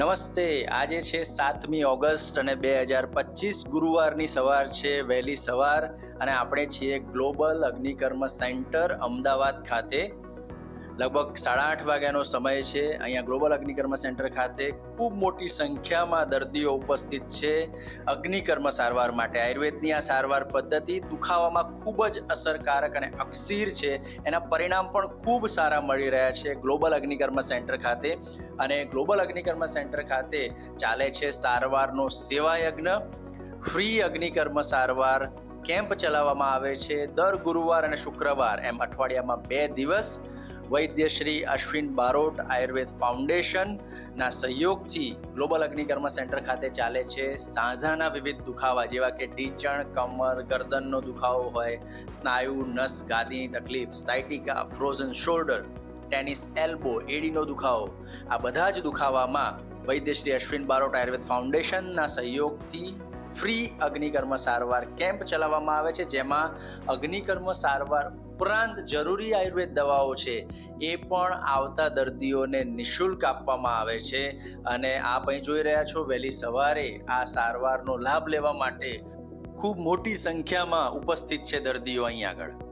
નમસ્તે, આજે છે સાતમી ઓગસ્ટ અને બે હજાર પચીસ ગુરુવારની સવાર છે, વહેલી સવાર. અને આપણે છીએ ગ્લોબલ અગ્નિકર્મ સેન્ટર, અમદાવાદ ખાતે. લગભગ સાડા આઠ વાગ્યાનો સમય છે. અહીંયા ગ્લોબલ અગ્નિકર્મ સેન્ટર ખાતે ખૂબ મોટી સંખ્યામાં દર્દીઓ ઉપસ્થિત છે. અગ્નિકર્મ સારવાર માટે આયુર્વેદની આ સારવાર પદ્ધતિ દુખાવામાં ખૂબ જ અસરકારક અને અક્ષીર છે. એના પરિણામ પણ ખૂબ સારા મળી રહ્યા છે ગ્લોબલ અગ્નિકર્મ સેન્ટર ખાતે. અને ગ્લોબલ અગ્નિકર્મ સેન્ટર ખાતે ચાલે છે સારવારનો સેવા યજ્ઞ ફ્રી અગ્નિકર્મ સારવાર કેમ્પ ચલાવવામાં આવે છે. દર ગુરુવાર અને શુક્રવાર, એમ અઠવાડિયામાં બે દિવસ. વૈદ્ય શ્રી અશ્વિન બારોટ આયુર્વેદ ફાઉન્ડેશનના સહયોગથી ગ્લોબલ અગ્નિકર્મ સેન્ટર ખાતે ચાલે છે. સાંધાના વિવિધ દુખાવા જેવા કે ઢીચણ કમર, ગરદનનો દુખાવો હોય, સ્નાયુ, નસ, ગાદીની તકલીફ sciatica frozen shoulder tennis elbow એડીનો દુખાવો, આ બધા જ દુખાવામાં વૈદ્ય શ્રી અશ્વિન બારોટ આયુર્વેદ ફાઉન્ડેશનના સહયોગથી ફ્રી અગ્નિકર્મ સારવાર કેમ્પ ચલાવવામાં આવે છે, જેમાં અગ્નિકર્મ સારવાર ઉપરાંત જરૂરી આયુર્વેદ દવાઓ છે, એ પણ આવતા દર્દીઓને નિઃશુલ્ક આપવામાં આવે છે. અને આપ અહીં જોઈ રહ્યા છો, વહેલી સવારે આ સારવારનો લાભ લેવા માટે ખૂબ મોટી સંખ્યામાં ઉપસ્થિત છે દર્દીઓ અહીં આગળ.